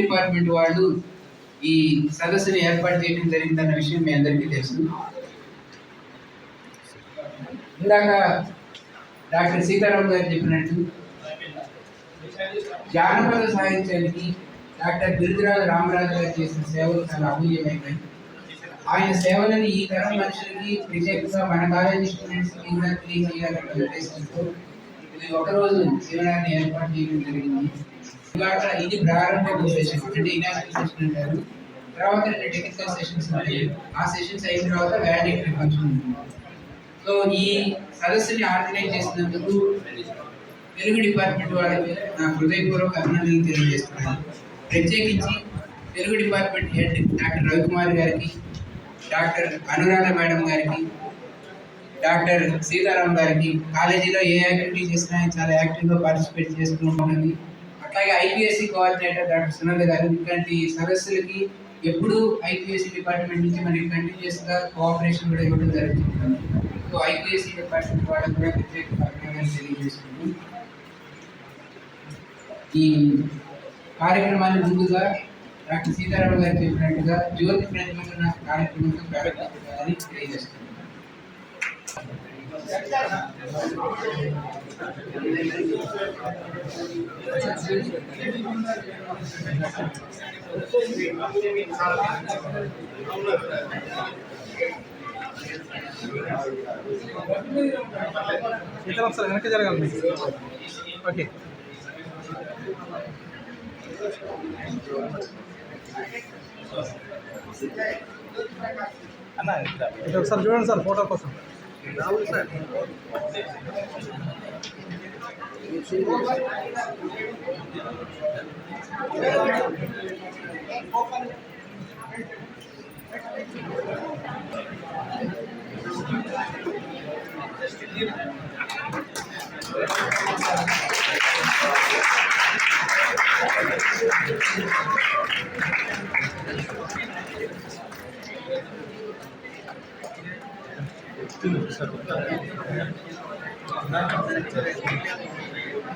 Department వాళ్ళు ఈ సదస్సుని ఏర్పాటు చేయడం జరిగిందన్న విషయం మీ అందరికీ తెలుసు. ఇందాక డాక్టర్ సీతారాం గారు చెప్పినట్టు జానపద సాహిత్యానికి డాక్టర్ బిరుదురాజు రామరాజు గారు చేసిన సేవలు చాలా అమూల్యమైనవి. ఆయన సేవలని ఈ తరం మనుషులకి ప్రత్యేకంగా మన కాలేజీ స్టూడెంట్స్ కింద తెలియజేయాలన్న ఉద్దేశంతో ఇది ఒకరోజు శివరాన్ని ఏర్పాటు చేయడం జరిగింది. ఇవాళ ఇది ప్రారంభ సెషన్ అంటే ఇనాగ్రేషన్ సెషన్ అంటారు. తర్వాత రెండు టెక్నికల్ సెషన్స్ ఉన్నాయి. ఆ సెషన్స్ అయిన తర్వాత వ్యాలిడేటరీ ఫంక్షన్ ఉంటుంది. సో ఈ సదస్సుని ఆర్గనైజ్ చేసినందుకు తెలుగు డిపార్ట్మెంట్ వాళ్ళకి నా హృదయపూర్వక అభినందనలు తెలియజేస్తున్నాను. ప్రత్యేకించి Telugu department head doctor Ravikumar గారికి డాక్టర్ అనురాధ మేడం గారికి డాక్టర్ సీతారాం గారికి కాలేజీలో ఏ యాక్టివిటీ చేసినా చాలా యాక్టివ్గా పార్టిసిపేట్ చేస్తూ ఉంటుంది. అట్లాగే ఐపీఎస్సీ కోఆర్డినేటర్ డాక్టర్ సునంద గారు. ఇట్లాంటి సదస్సులకి ఎప్పుడు ఐపీఎస్సీ డిపార్ట్మెంట్ నుంచి మనకి కంటిన్యూస్గా కోఆపరేషన్ కూడా ఇవ్వడం జరుగుతుంది సో ఐపీఎస్సీ డిపార్ట్మెంట్ వాళ్ళకు కూడా ప్రత్యేక అభినందనలు తెలియజేస్తున్నాను ఈ కార్యక్రమాన్ని ముందుగా డాక్టర్ సీతారాం గారు చెప్పినట్టుగా జ్యోతి ప్రజ్వలన కార్యక్రమంతో ప్రారంభించాలని తెలియజేస్తున్నాను. సీతారాం సార్ వెనక్కి జరగాలి మీకు. ఓకే. అన్న ఇటు ఒకసారి చూడండి సార్ ఫోటో కోసం. రాదండి రాదండి ఉంది కదా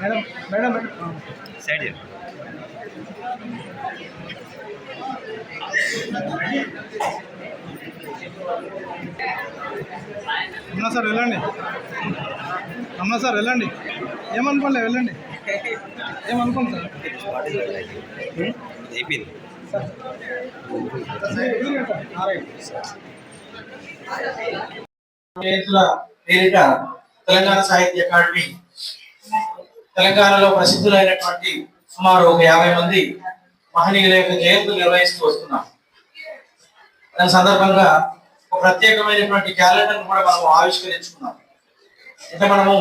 మేడం మేడం మేడం. సైడ్ అన్నా సార్ వెళ్ళండి. అన్నా సార్ వెళ్ళండి. ఏమనుకోలే వెళ్ళండి. ఏమనుకోండి అయిపోయింది పేరిట తెలంగాణ సాహిత్య అకాడమీ తెలంగాణలో ప్రసిద్ధులైనటువంటి సుమారు ఒక యాభై మంది మహనీయుల యొక్క జయంతులు నిర్వహిస్తూ వస్తున్నాం. దాని సందర్భంగా ఒక ప్రత్యేకమైనటువంటి క్యాలెండర్ కూడా మనం ఆవిష్కరించుకున్నాం. అంటే మనము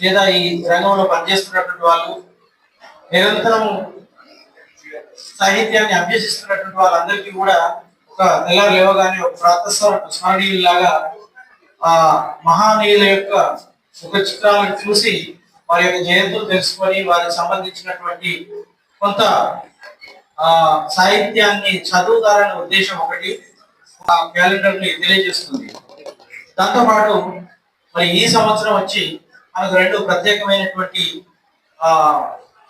లేదా ఈ రంగంలో పనిచేస్తున్నటువంటి వాళ్ళు నిరంతరం సాహిత్యాన్ని అభ్యసిస్తున్నటువంటి వాళ్ళందరికీ కూడా ఒక తెల్లారు లేవగానే ఒక ప్రాతస్వర స్మరణీయులాగా ఆ మహానీయుల యొక్క ముఖ చిత్రాలను చూసి వారి యొక్క జయంతులు తెలుసుకొని వారికి సంబంధించినటువంటి కొంత ఆ సాహిత్యాన్ని చదువుతారనే ఉద్దేశం ఒకటి ఆ క్యాలెండర్ని తెలియజేస్తుంది. దాంతోపాటు మరి ఈ సంవత్సరం వచ్చి మనకు రెండు ప్రత్యేకమైనటువంటి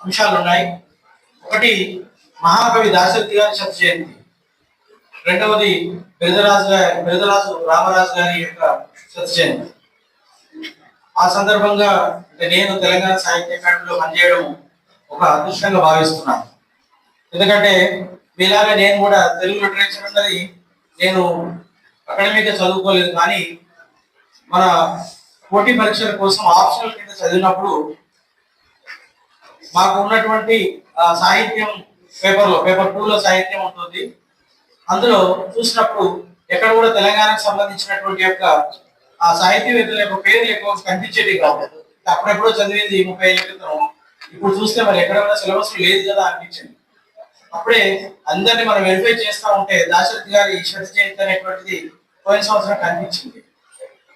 అంశాలు ఉన్నాయి ఒకటి మహాకవి దాశరథి గారి శత జయంతి. రెండవది బిరదరాజు గారి బిరదరాజు రామరాజు గారి యొక్క శత జయంతి. ఆ సందర్భంగా నేను తెలంగాణ సాహిత్య అకాడమీలో పనిచేయడం ఒక అదృష్టంగా భావిస్తున్నాను. ఎందుకంటే మీలాగా నేను కూడా తెలుగు లిటరేచర్ అన్నది నేను అకాడమీగా చదువుకోలేదు కానీ మన పోటీ పరీక్షల కోసం ఆప్షనల్ కింద చదివినప్పుడు మాకు ఉన్నటువంటి ఆ, సాహిత్యం పేపర్లో పేపర్ టూలో సాహిత్యం ఉంటుంది. అందులో చూసినప్పుడు ఎక్కడ కూడా తెలంగాణకు సంబంధించినటువంటి యొక్క ఆ సాహిత్యవేత్తల యొక్క పేర్లు ఎక్కువ కనిపించేది కాబట్టి అప్పుడెప్పుడో చదివింది ముప్పై ఏళ్ళ క్రితం. ఇప్పుడు చూస్తే మరి ఎక్కడ కూడా సిలబస్ లేదు కదా అనిపించింది. అప్పుడే అందరిని మనం వెరిఫై చేస్తా ఉంటే దాశరథి గారి శత జయంతి అనేటువంటిది పోయిన సంవత్సరం కనిపించింది.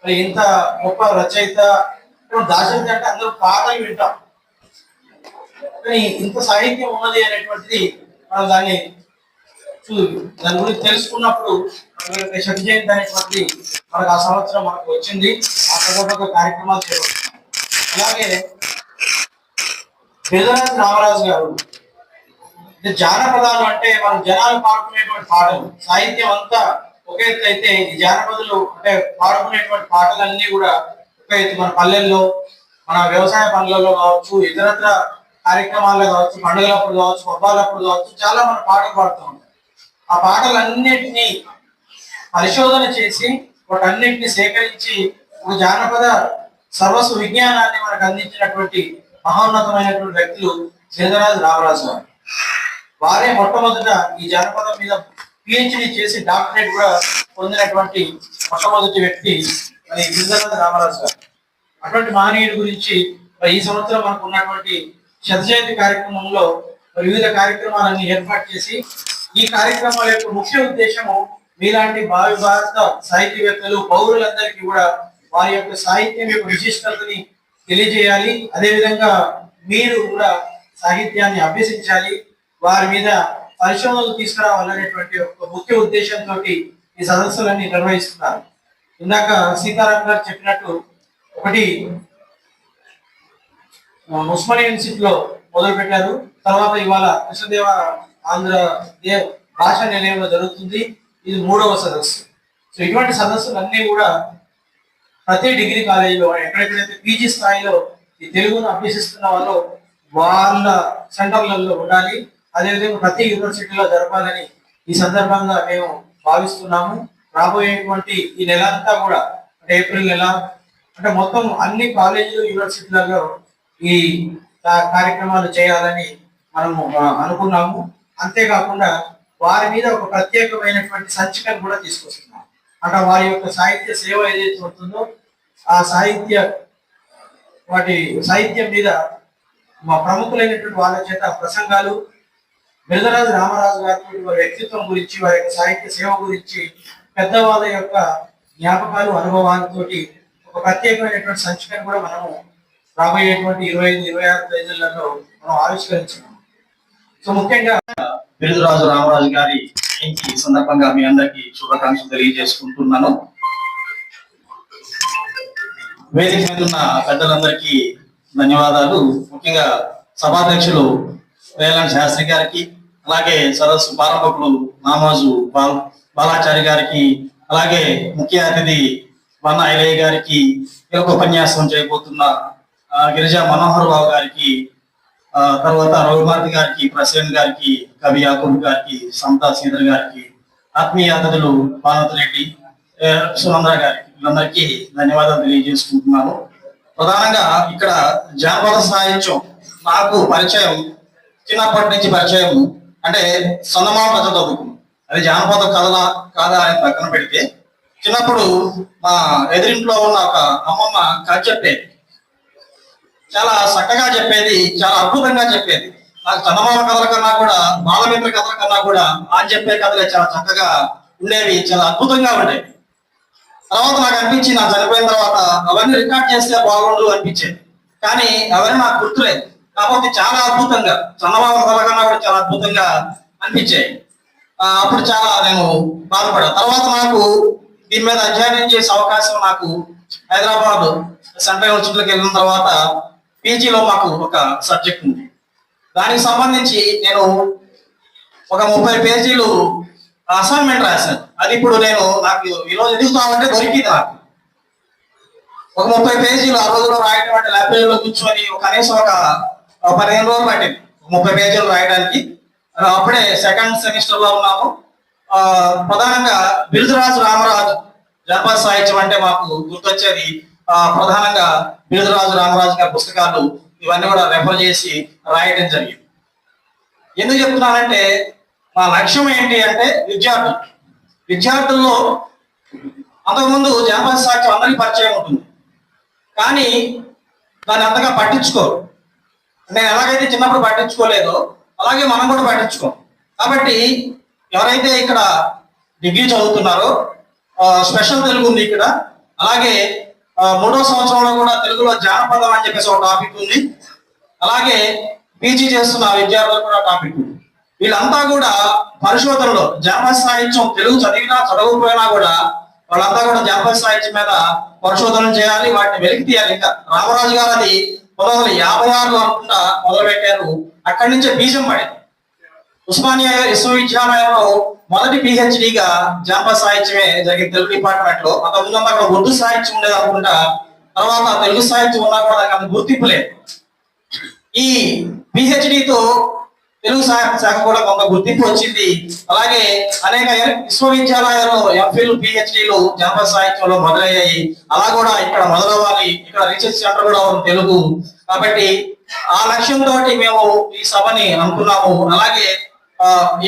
మరి ఇంత గొప్ప రచయిత దాశరథి అంటే అందరూ పాటలు వింటాం. కానీ ఇంత సాహిత్యం ఉన్నది అనేటువంటిది మనం దాన్ని చూ దాని గురించి తెలుసుకున్నప్పుడు షట్ జయంతి అనేటువంటిది మనకు ఆ సంవత్సరం మనకు వచ్చింది. ఆ సందర్భంగా కార్యక్రమాలు చేపడుతున్నాం అలాగే బెదరాజు రామరాజు గారు ఇది జానపదాలు అంటే మనం జనాలు పాడుకునేటువంటి పాటలు సాహిత్యం అంతా ఒక ఎత్తు అయితే ఈ జానపదులు అంటే పాడుకునేటువంటి పాటలన్నీ కూడా ఒక ఎత్తు మన పల్లెల్లో మన వ్యవసాయ పనులలో కావచ్చు ఇతరత్ర కార్యక్రమాల్లో కావచ్చు పండుగలప్పుడు కావచ్చు పబ్బాలప్పుడు కావచ్చు చాలా మన పాటలు పాడుతూ ఉంటాం. ఆ పాటలన్నిటినీ పరిశోధన చేసి వాటన్నిటిని సేకరించి ఒక జానపద సర్వస్వ విజ్ఞానాన్ని మనకు అందించినటువంటి మహోన్నతమైనటువంటి వ్యక్తులు శ్రీధరాజు రామరాజు గారు. వారే మొట్టమొదట ఈ జానపదం మీద పిహెచ్డి చేసి డాక్టరేట్ కూడా పొందినటువంటి మొట్టమొదటి వ్యక్తి మరి గిరిధరాజు రామరాజు గారు అటువంటి మహనీయుడి గురించి మరి ఈ సంవత్సరం మనకు ఉన్నటువంటి శత జయంతి కార్యక్రమంలో మరి వివిధ కార్యక్రమాలన్నీ ఏర్పాటు చేసి ఈ కార్యక్రమాల యొక్క ముఖ్య ఉద్దేశము మీలాంటి భావి భారత సాహితీవేత్తలు పౌరులందరికీ కూడా వారి యొక్క సాహిత్యం యొక్క విశిష్టతని తెలియజేయాలి. అదేవిధంగా మీరు కూడా సాహిత్యాన్ని అభ్యసించాలి. వారి మీద పరిశోధనలు తీసుకురావాలనేటువంటి ఒక ముఖ్య ఉద్దేశంతో ఈ సదస్సులన్నీ నిర్వహిస్తున్నారు. ఇందాక సీతారాం గారు చెప్పినట్టు ఒకటి ఉస్మానియా యూనివర్సిటీలో మొదలు పెట్టారు తర్వాత ఇవాళ కృష్ణదేవ ఆంధ్ర దేవ్ భాష నిలయంలో జరుగుతుంది. ఇది మూడవ సదస్సు. సో ఇటువంటి సదస్సులు అన్నీ కూడా ప్రతి డిగ్రీ కాలేజీలో ఎక్కడెక్కడైతే పీజీ స్థాయిలో ఈ తెలుగును అభ్యసిస్తున్న వాళ్ళు వాళ్ళ సెంటర్లలో ఉండాలి. అదేవిధంగా ప్రతి యూనివర్సిటీలో జరపాలని ఈ సందర్భంగా మేము భావిస్తున్నాము. రాబోయేటువంటి ఈ నెల అంతా కూడా అంటే ఏప్రిల్ నెల అంటే మొత్తం అన్ని కాలేజీలు యూనివర్సిటీలలో ఈ కార్యక్రమాలు చేయాలని మనము అనుకున్నాము. అంతేకాకుండా వారి మీద ఒక ప్రత్యేకమైనటువంటి సంచికను కూడా తీసుకొస్తున్నాం అంటే వారి యొక్క సాహిత్య సేవ ఏదైతే ఉంటుందో ఆ సాహిత్య వాటి సాహిత్యం మీద మా ప్రముఖులైనటువంటి వాళ్ళ చేత ప్రసంగాలు బిరదరాజు రామరాజు గారి వారి వ్యక్తిత్వం గురించి వారి యొక్క సాహిత్య సేవ గురించి పెద్దవాళ్ళ యొక్క జ్ఞాపకాలు అనుభవాలతో ఒక ప్రత్యేకమైనటువంటి సంచికను కూడా మనము రాబోయేటువంటి ఇరవై ఐదు ఇరవై ఆరు తేదీలలో మనం ఆవిష్కరించాము సో ముఖ్యంగా బిరుదురాజు రామరాజు గారి జయంతి సందర్భంగా మీ అందరికీ శుభాకాంక్షలు తెలియజేసుకుంటున్నాను. వేదిక మీద ఉన్న పెద్దలందరికీ ధన్యవాదాలు. ముఖ్యంగా సభాధ్యక్షులు వేలాంటి శాస్త్రి గారికి అలాగే సరస్సు ప్రారంభకులు నామాజు బాల్ బాలాచారి గారికి అలాగే ముఖ్య అతిథి వన్న ఐలయ్య గారికి ఈ యొక్క ఉపన్యాసం చేయబోతున్న గిరిజా మనోహర్ బాబు గారికి తర్వాత రఘుమార్తి గారికి ప్రెసిడెంట్ గారికి కవి యాకూబ్ గారికి సమతా శ్రీధర్ గారికి ఆత్మీయ అతిథులు భానుత్ రెడ్డి సునంద్ర గారికి వీళ్ళందరికీ ధన్యవాదాలు తెలియజేసుకుంటున్నాను. ప్రధానంగా ఇక్కడ జానపద సాహిత్యం నాకు పరిచయం చిన్నప్పటి నుంచి పరిచయం అంటే సొందమా కథ చదువుకున్నాను అది జానపద కథలా కాదా అని పక్కన పెడితే చిన్నప్పుడు మా ఎదురింట్లో ఉన్న ఒక అమ్మమ్మ కథ చెప్పేది. చాలా చక్కగా చెప్పేది చాలా అద్భుతంగా చెప్పేది. ఆ చందమామ కథల కన్నా కూడా బాలమిత్ర కథల కన్నా కూడా ఆ చెప్పే కథలే చాలా చక్కగా ఉండేవి చాలా అద్భుతంగా ఉండేవి. తర్వాత నాకు అనిపించి నా చనిపోయిన తర్వాత అవన్నీ రికార్డ్ చేస్తే బాగుండు అనిపించేది. కానీ అవన్నీ నాకు గుర్తులేదు. కాకపోతే చాలా అద్భుతంగా చందమామ కథల కన్నా కూడా చాలా అద్భుతంగా అనిపించాయి. అప్పుడు చాలా నేను బాధపడా తర్వాత నాకు దీని మీద అధ్యయనం చేసే అవకాశం నాకు హైదరాబాద్ సెంట్రల్ యూనివర్సిటీలోకి వెళ్ళిన తర్వాత పీజీలో మాకు ఒక సబ్జెక్ట్ ఉంది. దానికి సంబంధించి నేను ఒక ముప్పై పేజీలు అసైన్మెంట్ రాశాను. అది ఇప్పుడు నేను నాకు ఈరోజు ఎదుగుతామంటే దొరికింది నాకు. ఒక ముప్పై పేజీలు ఆ రోజులో రాయటం అంటే లైబ్రరీలో కూర్చొని కనీసం ఒక పదిహేను రోజులు పట్టింది. ముప్పై పేజీలు రాయడానికి. అప్పుడే సెకండ్ సెమిస్టర్లో ఉన్నాము. ప్రధానంగా బిరుదురాజు రామరాజు జనపద సాహిత్యం అంటే మాకు గుర్తొచ్చేది. ప్రధానంగా బిరుదురాజు రామరాజు గారి పుస్తకాలు ఇవన్నీ కూడా రెఫర్ చేసి రాయడం జరిగింది. ఎందుకు చెప్తున్నానంటే మా లక్ష్యం ఏంటి అంటే విద్యార్థులు. విద్యార్థుల్లో అంతకుముందు జనపద సాహిత్యం అందరికీ పరిచయం ఉంటుంది. కానీ దాన్ని అంతగా పట్టించుకోరు. నేను ఎలాగైతే చిన్నప్పుడు పట్టించుకోలేదో అలాగే మనం కూడా పట్టించుకోం కాబట్టి ఎవరైతే ఇక్కడ డిగ్రీ చదువుతున్నారో స్పెషల్ తెలుగు ఉంది ఇక్కడ. అలాగే మూడో సంవత్సరంలో కూడా తెలుగులో జానపదం అని చెప్పేసి ఒక టాపిక్ ఉంది. అలాగే పీజీ చేస్తున్న విద్యార్థులకు కూడా టాపిక్ ఉంది. వీళ్ళంతా కూడా పరిశోధనలో జానపద సాహిత్యం తెలుగు చదివినా చదవకపోయినా కూడా వాళ్ళంతా కూడా జానపద సాహిత్యం మీద పరిశోధన చేయాలి వాటిని వెలికి తీయాలి. ఇంకా రామరాజు గారు అది పంతొమ్మిది వందల యాభై ఆరులో అనుకుంటా మొదలు పెట్టారు అక్కడి నుంచే బీజం పడింది. ఉస్మానియా విశ్వవిద్యాలయంలో మొదటి పిహెచ్డిగా జానపద సాహిత్యమే జరిగింది తెలుగు డిపార్ట్మెంట్లో అంత ముందు అక్కడ ఉర్దూ సాహిత్యం ఉండేది అనుకుంటా తర్వాత తెలుగు సాహిత్యం ఉన్నా కూడా దానికి అంత గుర్తింపు లేదు. ఈ పిహెచ్డితో తెలుగు శాఖ కూడా కొంత గుర్తింపు వచ్చింది. అలాగే అనేక విశ్వవిద్యాలయాలు ఎంఫిల్ పిహెచ్డిలు జనపద సాహిత్యంలో మొదలయ్యాయి. అలా కూడా ఇక్కడ మొదలవ్వాలి. ఇక్కడ రీసెర్చ్ సెంటర్ కూడా ఉంది తెలుగు. కాబట్టి ఆ లక్ష్యంతో మేము ఈ సభని అనుకున్నాము. అలాగే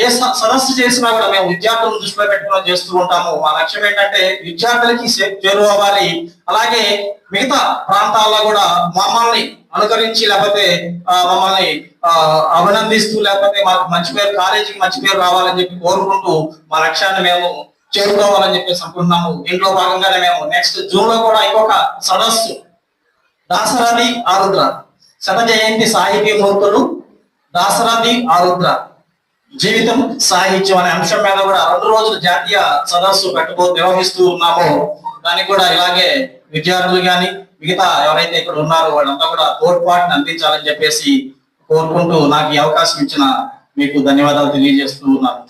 ఏ సదస్సు చేసినా కూడా మేము విద్యార్థులను దృష్టిలో పెట్టుకుని చేస్తూ ఉంటాము. మా లక్ష్యం ఏంటంటే విద్యార్థులకి చేరువవ్వాలి అలాగే మిగతా ప్రాంతాల్లో కూడా మమ్మల్ని అనుకరించి లేకపోతే మమ్మల్ని అభినందిస్తూ లేకపోతే మాకు మంచి పేరు కాలేజీకి మంచి పేరు రావాలని చెప్పి కోరుకుంటూ మా లక్ష్యాన్ని మేము చేరుకోవాలని చెప్పేసి అనుకుంటున్నాము. దీంట్లో భాగంగానే మేము నెక్స్ట్ జూన్లో కూడా ఇంకొక సదస్సు. దాసరాది ఆరుద్ర. శత జయంతి సాహితీ మూర్తులు దాసరాది ఆరుద్ర. జీవితం సాహిత్యం అనే అంశం మీద కూడా రెండు రోజులు జాతీయ సదస్సు పెట్టుకో నిర్వహిస్తూ ఉన్నాము. దానికి కూడా ఇలాగే విద్యార్థులు కానీ మిగతా ఎవరైతే ఇక్కడ ఉన్నారో వాళ్ళంతా కూడా తోడ్పాటుని అందించాలని చెప్పేసి కోరుకుంటూ నాకు ఈ అవకాశం ఇచ్చిన మీకు ధన్యవాదాలు తెలియజేస్తూ ఉన్నాను.